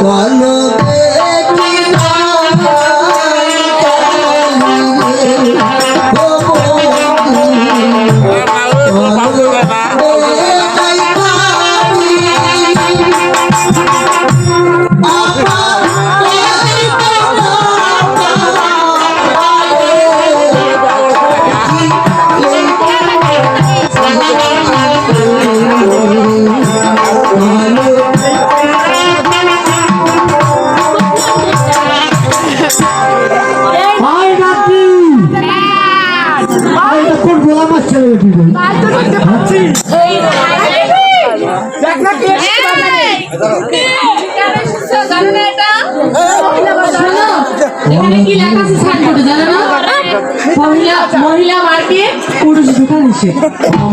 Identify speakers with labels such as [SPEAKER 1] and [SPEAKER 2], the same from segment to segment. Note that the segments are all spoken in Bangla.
[SPEAKER 1] কল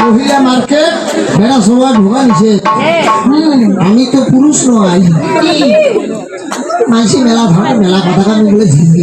[SPEAKER 1] মহিলা মার্কেট,
[SPEAKER 2] বেড়া সবার দোকান নিষেধ। আমি তো পুরুষ নয়। মানসি মেলা ভাড়া মেলা কথা বলে ঝিঝি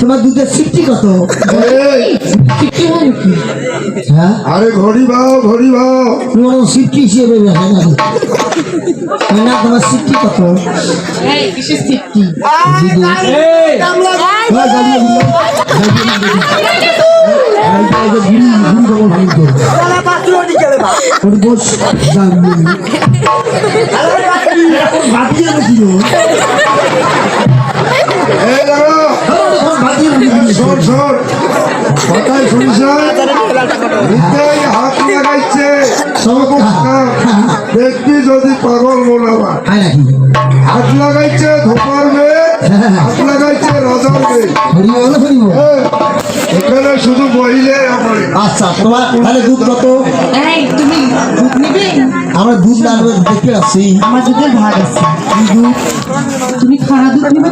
[SPEAKER 2] তোমার দুধের সিফটি কত
[SPEAKER 1] হয়
[SPEAKER 2] হ্যাঁ
[SPEAKER 3] আরে ঘড়ি বাও ঘড়ি বাও
[SPEAKER 2] তোমার সিফটি হিসেবে না তোমার সিফটি কত
[SPEAKER 1] কিসের
[SPEAKER 3] কথাই শুনিস? না হাত লাগাইছে সমস্যা দেখবি যদি পাগল মোলাবা হাত লাগাইছে ধোপার মেয়ে হাত লাগাইছে রাজার মেয়ে।
[SPEAKER 2] হরি বল, হরি বল।
[SPEAKER 3] এ, এখানে শুধু বহিলে আমার
[SPEAKER 2] আচ্ছা তোমার তাহলে দুধ কত?
[SPEAKER 1] তুমি দুধ নিবে?
[SPEAKER 2] আমরা দুধ লাগবে দেখতে আসছি
[SPEAKER 1] আমার দুধের ভাগ আছে। তুমি খানা দুধ নিবে?